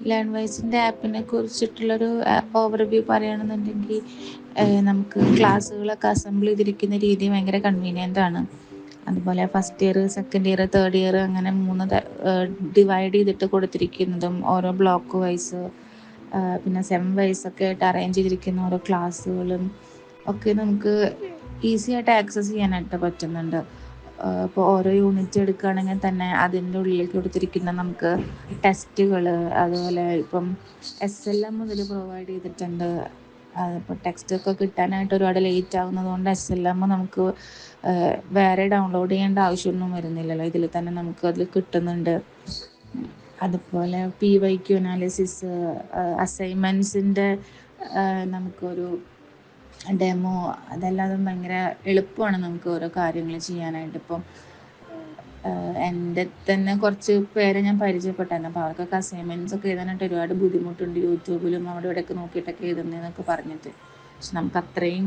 Learn വൈസിന്റെ ആപ്പിനെ കുറിച്ചിട്ടുള്ളൊരു overview പറയുകയാണെന്നുണ്ടെങ്കിൽ നമുക്ക് ക്ലാസ്സുകളൊക്കെ അസംബിൾ ചെയ്തിരിക്കുന്ന രീതി ഭയങ്കര കൺവീനിയന്റ് ആണ്. അതുപോലെ first year second year third year അങ്ങനെ മൂന്ന് ഡിവൈഡ് ചെയ്തിട്ട് കൊടുത്തിരിക്കുന്നതും ഓരോ ബ്ലോക്ക് വൈസ് പിന്നെ സെവൻ വൈസ് ഒക്കെ ആയിട്ട് അറേഞ്ച് ചെയ്തിരിക്കുന്ന ഓരോ ക്ലാസ്സുകളും ഒക്കെ നമുക്ക് ഈസി ആയിട്ട് ആക്സസ് ചെയ്യാനായിട്ട് പറ്റുന്നുണ്ട്. ഇപ്പോൾ ഓരോ യൂണിറ്റ് എടുക്കുകയാണെങ്കിൽ തന്നെ അതിന്റെ ഉള്ളിൽ കൊടുത്തിരിക്കുന്ന നമുക്ക് ടെസ്റ്റുകൾ അതുപോലെ ഇപ്പം എസ് എൽ എം മുതൽ പ്രൊവൈഡ് ചെയ്തിട്ടുണ്ട്. അതിപ്പോൾ ടെക്സ്റ്റൊക്കെ കിട്ടാനായിട്ട് ഒരുപാട് ലേറ്റ് ആവുന്നത് കൊണ്ട് എസ് എൽ എം നമുക്ക് വേറെ ഡൗൺലോഡ് ചെയ്യേണ്ട ആവശ്യമൊന്നും വരുന്നില്ലല്ലോ. ഇതിൽ തന്നെ നമുക്ക് അതിൽ കിട്ടുന്നുണ്ട്. അതുപോലെ പി വൈ ക്യു അനാലിസിസ് അസൈൻമെന്റ്സിന്റെ നമുക്കൊരു ഡെമോ അതല്ലാതെ ഭയങ്കര എളുപ്പമാണ് നമുക്ക് ഓരോ കാര്യങ്ങൾ ചെയ്യാനായിട്ട്. ഇപ്പം എന്റെ തന്നെ കുറച്ച് പേരെ ഞാൻ പരിചയപ്പെട്ടായിരുന്നു. അപ്പോൾ അവർക്കൊക്കെ അസൈൻമെന്റ്സ് ഒക്കെ എഴുതാനായിട്ട് ഒരുപാട് ബുദ്ധിമുട്ടുണ്ട്. യൂട്യൂബിലും അവിടെ ഇവിടെയൊക്കെ നോക്കിയിട്ടൊക്കെ എഴുതുന്നതെന്നൊക്കെ പറഞ്ഞിട്ട്. പക്ഷെ നമുക്ക് അത്രയും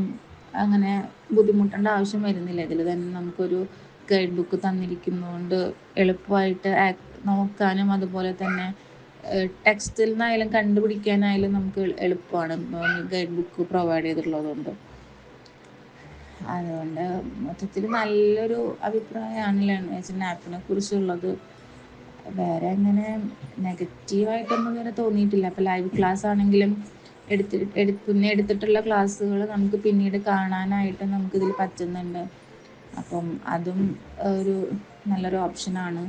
അങ്ങനെ ബുദ്ധിമുട്ടേണ്ട ആവശ്യം വരുന്നില്ല. ഇതിൽ തന്നെ നമുക്കൊരു ഗൈഡ് ബുക്ക് തന്നിരിക്കുന്നതുകൊണ്ട് എളുപ്പമായിട്ട് നോക്കാനും അതുപോലെ തന്നെ ടെക്സ്റ്റിൽ നിന്നായാലും കണ്ടുപിടിക്കാനായാലും നമുക്ക് എളുപ്പമാണ് ഗൈഡ് ബുക്ക് പ്രൊവൈഡ് ചെയ്തിട്ടുള്ളതുകൊണ്ട് അതുകൊണ്ട് മൊത്തത്തിൽ നല്ലൊരു അഭിപ്രായമാണ് ലാംഗ്വേജ് ആപ്പിനെ കുറിച്ചുള്ളത് വേറെ അങ്ങനെ നെഗറ്റീവായിട്ടൊന്നും ഇങ്ങനെ തോന്നിയിട്ടില്ല. അപ്പോൾ ലൈവ് ക്ലാസ് ആണെങ്കിലും എടുത്ത് എടു പിന്നെ എടുത്തിട്ടുള്ള ക്ലാസ്സുകൾ നമുക്ക് പിന്നീട് കാണാനായിട്ട് നമുക്കിതിൽ പറ്റുന്നുണ്ട്. അപ്പം അതും ഒരു നല്ലൊരു ഓപ്ഷനാണ്